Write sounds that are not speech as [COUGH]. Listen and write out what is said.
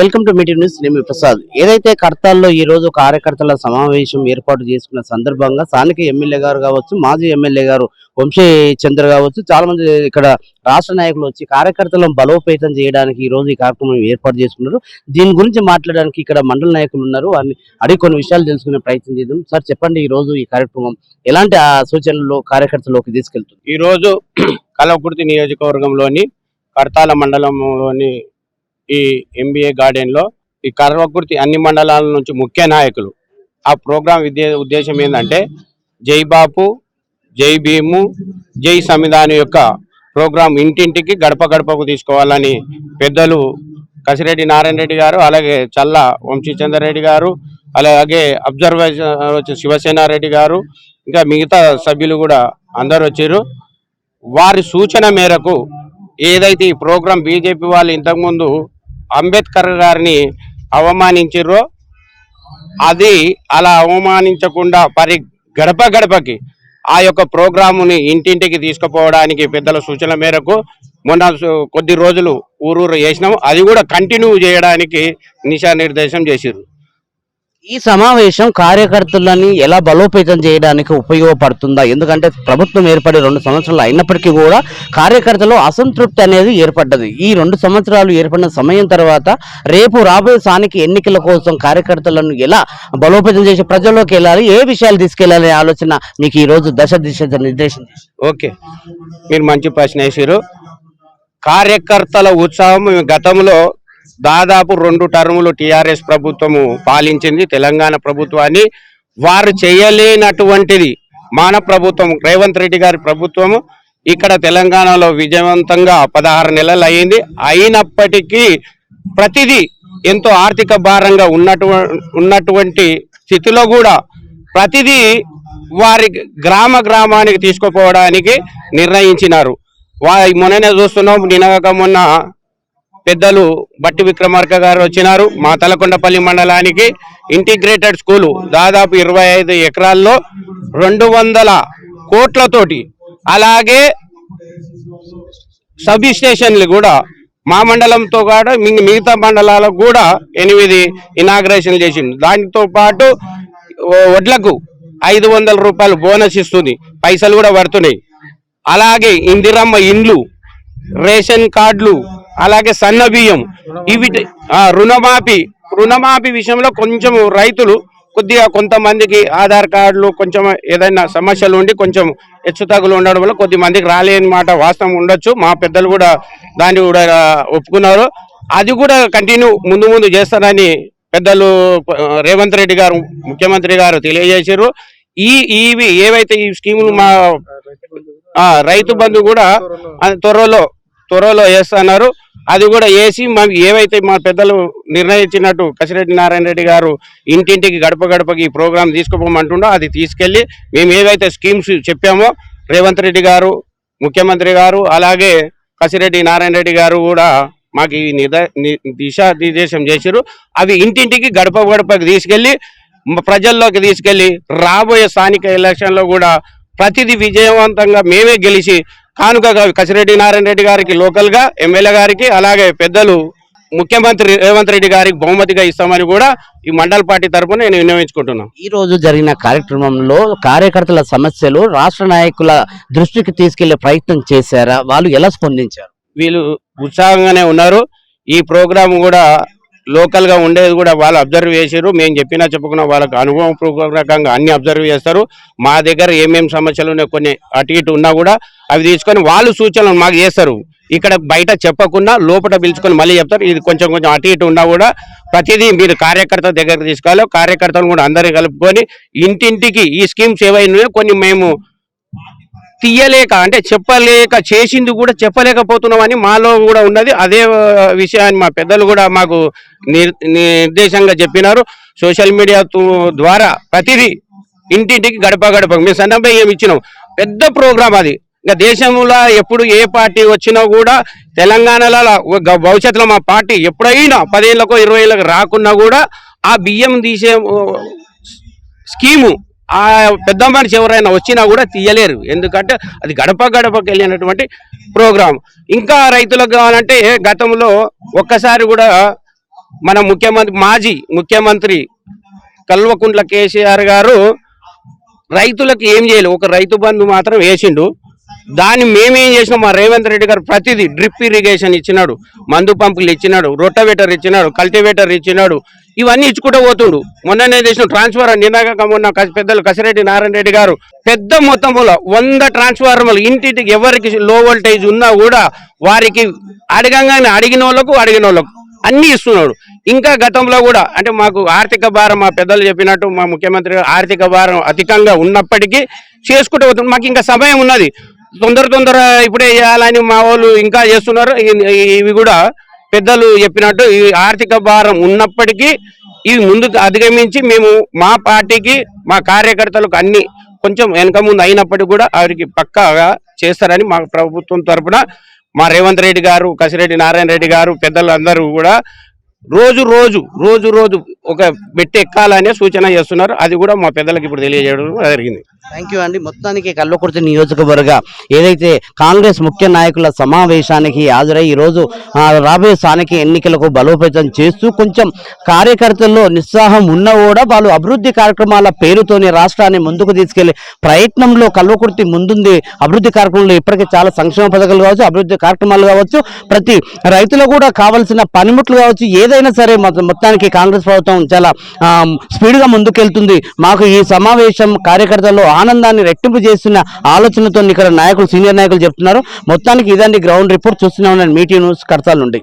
Welcome to meeting news నేను ప్రసాద్. ఏదైతే కర్తాల్లో ఈ రోజు కార్యకర్తల సమావేశం ఏర్పాటు చేసుకున్న సందర్భంగా స్థానిక ఎమ్మెల్యే గారు కావచ్చు మాజీ ఎమ్మెల్యే గారు వంశీ చంద్ర కావచ్చు చాలా మంది ఇక్కడ రాష్ట్ర నాయకులు వచ్చి కార్యకర్తలను బలోపేతం చేయడానికి ఈ రోజు ఈ కార్యక్రమం ఏర్పాటు చేసుకున్నారు. దీని గురించి మాట్లాడడానికి ఇక్కడ మండల నాయకులు ఉన్నారు. వారిని అడిగి కొన్ని విషయాలు తెలుసుకునే ప్రయత్నం చేద్దాం. సార్ చెప్పండి ఈ రోజు ఈ కార్యక్రమం ఎలాంటి ఆ సూచనలు కార్యకర్తలోకి తీసుకెళ్తుంది? ఈ రోజు [CLEARS THROAT] కలవకుర్తి నియోజకవర్గంలోని కర్తాల మండలంలోని ఈ ఎంబీఏ గార్డెన్లో ఈ కర్వకుర్తి అన్ని మండలాల నుంచి ముఖ్య నాయకులు. ఆ ప్రోగ్రాం విద్య ఉద్దేశం ఏంటంటే జై బాపు జై భీము జై సంవిధానం యొక్క ప్రోగ్రాం ఇంటింటికి గడప గడపకు తీసుకోవాలని పెద్దలు కసిరెడ్డి నారాయణ రెడ్డి గారు అలాగే చల్ల వంశీచంద్రరెడ్డి గారు అలాగే అబ్జర్వేషన్ వచ్చి శివసేనారెడ్డి గారు ఇంకా మిగతా సభ్యులు కూడా అందరు వచ్చారు. వారి సూచన మేరకు ఏదైతే ఈ ప్రోగ్రాం బీజేపీ వాళ్ళు ఇంతకుముందు అంబేద్కర్ గారిని అవమానించారో అది అలా అవమానించకుండా పరి గడప గడపకి ఆ యొక్క ప్రోగ్రాముని ఇంటింటికి తీసుకుపోవడానికి పెద్దల సూచన మేరకు మొన్న కొద్ది రోజులు ఊరూరు చేసినాము. అది కూడా కంటిన్యూ చేయడానికి దిశానిర్దేశం చేసిర్రు. ఈ సమావేశం కార్యకర్తలని ఎలా బలోపేతం చేయడానికి ఉపయోగపడుతుందా? ఎందుకంటే ప్రభుత్వం ఏర్పడి రెండు సంవత్సరాలు అయినప్పటికీ కూడా కార్యకర్తలు అసంతృప్తి అనేది ఏర్పడ్డది. ఈ రెండు సంవత్సరాలు ఏర్పడిన సమయం తర్వాత రేపు రాబోయే స్థానిక ఎన్నికల కోసం కార్యకర్తలను ఎలా బలోపేతం చేసి ప్రజల్లోకి వెళ్ళాలి ఏ విషయాలు తీసుకెళ్ళాలనే ఆలోచన మీకు ఈరోజు దశ దిశ నిర్దేశం ఓకే. మీరు మంచి ప్రశ్న వేసారు కార్యకర్తల ఉత్సాహం గతంలో దాదాపు రెండు టర్ములు టిఆర్ఎస్ ప్రభుత్వము పాలించింది తెలంగాణ ప్రభుత్వాన్ని. వారు చేయలేనటువంటిది మాన ప్రభుత్వం రేవంత్ రెడ్డి గారి ప్రభుత్వము. ఇక్కడ తెలంగాణలో విజయవంతంగా పదహారు నెలలు అయింది. అయినప్పటికీ ప్రతిదీ ఎంతో ఆర్థిక భారంగా ఉన్నటు ఉన్నటువంటి స్థితిలో కూడా ప్రతిదీ వారి గ్రామ గ్రామానికి తీసుకుపోవడానికి నిర్ణయించినారు. వా మొన్ననే చూస్తున్నాం నినగక మొన్న పెద్దలు బట్టి విక్రమార్క గారు వచ్చినారు. మా తలకొండపల్లి మండలానికి ఇంటిగ్రేటెడ్ స్కూలు దాదాపు ఇరవై ఐదు ఎకరాల్లో రెండు వందల కోట్లతోటి అలాగే సబ్ స్టేషన్లు కూడా మా మండలంతో కూడా మిగ- మిగతా మండలాలకు కూడా ఎనిమిది ఇనాగ్రేషన్ చేసింది దానితో పాటు వడ్లకు ఐదు వందల రూపాయలు బోనస్ ఇస్తుంది. పైసలు కూడా పడుతున్నాయి. అలాగే ఇందిరమ్మ ఇండ్లు రేషన్ కార్డులు అలాగే సన్న బియ్యం. ఇవి రుణమాఫీ రుణమాఫీ విషయంలో కొంచెం రైతులు కొద్దిగా కొంతమందికి ఆధార్ కార్డులు కొంచెం ఏదైనా సమస్యలు ఉండి కొంచెం హెచ్చుతగులు ఉండడం వల్ల కొద్ది మందికి రాలేని మాట వాస్తవం ఉండొచ్చు. మా పెద్దలు కూడా దాన్ని కూడా ఒప్పుకున్నారు. అది కూడా కంటిన్యూ ముందు ముందు చేస్తారని పెద్దలు రేవంత్ రెడ్డి గారు ముఖ్యమంత్రి గారు తెలియజేశారు. ఈ ఇవి ఏవైతే ఈ స్కీములు మా రైతు బంధు కూడా త్వరలో త్వరలో వేస్తున్నారు. అది కూడా వేసి మాకు ఏవైతే మా పెద్దలు నిర్ణయించినట్టు కసిరెడ్డి నారాయణ రెడ్డి గారు ఇంటింటికి గడప గడపకి ఈ ప్రోగ్రాం తీసుకుపోమంటుండో అది తీసుకెళ్ళి మేము ఏవైతే స్కీమ్స్ చెప్పామో రేవంత్ రెడ్డి గారు ముఖ్యమంత్రి గారు అలాగే కసిరెడ్డి నారాయణ రెడ్డి గారు కూడా మాకు ఈ నిద ని- దిశానిర్దేశం చేశారు. అవి ఇంటింటికి గడప గడపకి తీసుకెళ్ళి ప్రజల్లోకి తీసుకెళ్ళి రాబోయే స్థానిక ఎలక్షన్లో కూడా ప్రతిదీ విజయవంతంగా మేమే గెలిచి కానుకగా కసిరెడ్డి నారాయణ రెడ్డి గారికి లోకల్గా ఎమ్మెల్యే గారికి అలాగే పెద్దలు ముఖ్యమంత్రి రేవంత్ రెడ్డి గారికి బహుమతిగా ఇస్తామని కూడా ఈ మండల పార్టీ తరఫున నేను విన్నవించుకుంటున్నాను. ఈ రోజు జరిగిన కార్యక్రమంలో కార్యకర్తల సమస్యలు రాష్ట్ర నాయకుల దృష్టికి తీసుకెళ్ళే ప్రయత్నం చేశారా? వాళ్ళు ఎలా స్పందించారు? వీళ్ళు ఉత్సాహంగానే ఉన్నారు. ఈ ప్రోగ్రామ్ కూడా లోకల్గా ఉండేది కూడా వాళ్ళు అబ్జర్వ్ చేసారు మేము చెప్పినా చెప్పుకున్న వాళ్ళకు అనుభవపూర్వకంగా అన్ని అబ్జర్వ్ చేస్తారు. మా దగ్గర ఏమేమి సమస్యలు ఉన్నాయి కొన్ని అటు ఇటు ఉన్నా కూడా అవి తీసుకొని వాళ్ళు సూచనలు మాకు చేస్తారు. ఇక్కడ బయట చెప్పకుండా లోపల పిలుచుకొని మళ్ళీ చెప్తారు. ఇది కొంచెం కొంచెం అటు ఇటు ఉన్నా కూడా ప్రతిదీ మీరు కార్యకర్త దగ్గర తీసుకోవాలి కార్యకర్తలు కూడా అందరినీ కలుపుకొని ఇంటింటికి ఈ స్కీమ్స్ ఏవైనా కొన్ని మేము తీయలేక అంటే చెప్పలేక చేసింది కూడా చెప్పలేకపోతున్నామని మాలో కూడా ఉన్నది. అదే విషయాన్ని మా పెద్దలు కూడా మాకు నిర్- నిర్దేశంగా చెప్పినారు. సోషల్ మీడియా ద్వారా ప్రతిదీ ఇంటింటికి గడప గడప. మేము సన్నపై ఏమి ఇచ్చినాం? పెద్ద ప్రోగ్రాం అది. ఇంకా దేశంలో ఎప్పుడు ఏ పార్టీ వచ్చినా కూడా తెలంగాణలో ఒక భవిష్యత్తులో మా పార్టీ ఎప్పుడైనా పదేళ్ళకో ఇరవై ఏళ్ళకు రాకున్నా కూడా ఆ బియ్యం తీసే స్కీము ఆ పెద్ద మనిషి ఎవరైనా వచ్చినా కూడా తీయలేరు. ఎందుకంటే అది గడప గడపకి వెళ్ళినటువంటి ప్రోగ్రాం. ఇంకా రైతులకు కావాలంటే గతంలో ఒక్కసారి కూడా మన ముఖ్యమంత్రి మాజీ ముఖ్యమంత్రి కల్వకుంట్ల కేసీఆర్ గారు రైతులకు ఏం చేయలేదు. ఒక రైతు బంధు మాత్రం వేసిండు. దాన్ని మేమేం చేసినాం? మా రేవంత్ రెడ్డి గారు ప్రతిదీ డ్రిప్ ఇరిగేషన్ ఇచ్చినాడు మందు పంపులు ఇచ్చినాడు రొటవేటర్ ఇచ్చినాడు కల్టివేటర్ ఇచ్చినాడు ఇవన్నీ ఇచ్చుకుంటూ పోతుండు. మొన్ననే చేసిన ట్రాన్స్ఫర్ నిన్నగా మొన్న పెద్దలు కసిరెడ్డి నారాయణ రెడ్డి గారు పెద్ద మొత్తంలో వంద ట్రాన్స్ఫార్మర్లు ఇంటింటికి ఎవరికి లో వోల్టేజ్ ఉన్నా కూడా వారికి అడగంగానే అడిగిన వాళ్ళకు అడిగిన వాళ్ళకు అన్నీ ఇస్తున్నాడు. ఇంకా గతంలో కూడా అంటే మాకు ఆర్థిక భారం మా పెద్దలు చెప్పినట్టు మా ముఖ్యమంత్రి ఆర్థిక భారం అధికంగా ఉన్నప్పటికీ చేసుకుంటూ పోతుంది మాకు ఇంకా సమయం ఉన్నది. తొందర తొందర ఇప్పుడే చేయాలని మా వాళ్ళు ఇంకా చేస్తున్నారు. ఇవి కూడా పెద్దలు చెప్పినట్టు ఈ ఆర్థిక భారం ఉన్నప్పటికీ ఇవి ముందుకు అధిగమించి మేము మా పార్టీకి మా కార్యకర్తలకు అన్ని కొంచెం వెనక ముందు అయినప్పటికీ కూడా వారికి పక్కాగా చేస్తారని మా ప్రభుత్వం తరఫున మా రేవంత్ రెడ్డి గారు కసిరెడ్డి నారాయణ రెడ్డి గారు పెద్దలు అందరూ కూడా రోజు రోజు రోజు రోజు ఒక మెట్టు ఎక్కాలనే సూచన చేస్తున్నారు. అది కూడా మా పెద్దలకు ఇప్పుడు తెలియజేయడం జరిగింది. థ్యాంక్ యూ అండి. మొత్తానికి కల్వకుర్తి నియోజకవర్గ ఏదైతే కాంగ్రెస్ ముఖ్య నాయకుల సమావేశానికి హాజరై ఈరోజు రాబోయే స్థానిక ఎన్నికలకు బలోపేతం చేస్తూ కొంచెం కార్యకర్తల్లో నిస్సాహం ఉన్నా కూడా వాళ్ళు అభివృద్ధి కార్యక్రమాల పేరుతోనే రాష్ట్రాన్ని ముందుకు తీసుకెళ్ళే ప్రయత్నంలో కల్వకుర్తి ముందుంది. అభివృద్ధి కార్యక్రమంలో ఇప్పటికే చాలా సంక్షేమ పథకాలు కావచ్చు అభివృద్ధి కార్యక్రమాలు కావచ్చు ప్రతి రైతులకు కూడా కావాల్సిన పనిముట్లు కావచ్చు ఏదైనా సరే మొత్తానికి కాంగ్రెస్ ప్రభుత్వం చాలా స్పీడ్గా ముందుకెళ్తుంది. మాకు ఈ సమావేశం కార్యకర్తల్లో ఆనందాన్ని రెట్టింపు చేస్తున్న ఆలోచనతో ఇక్కడ నాయకులు సీనియర్ నాయకులు చెప్తున్నారు. మొత్తానికి ఇదండి గ్రౌండ్ రిపోర్ట్ చూస్తూనే ఉన్నాను మీటింగ్ న్యూస్ కడతాల నుండి.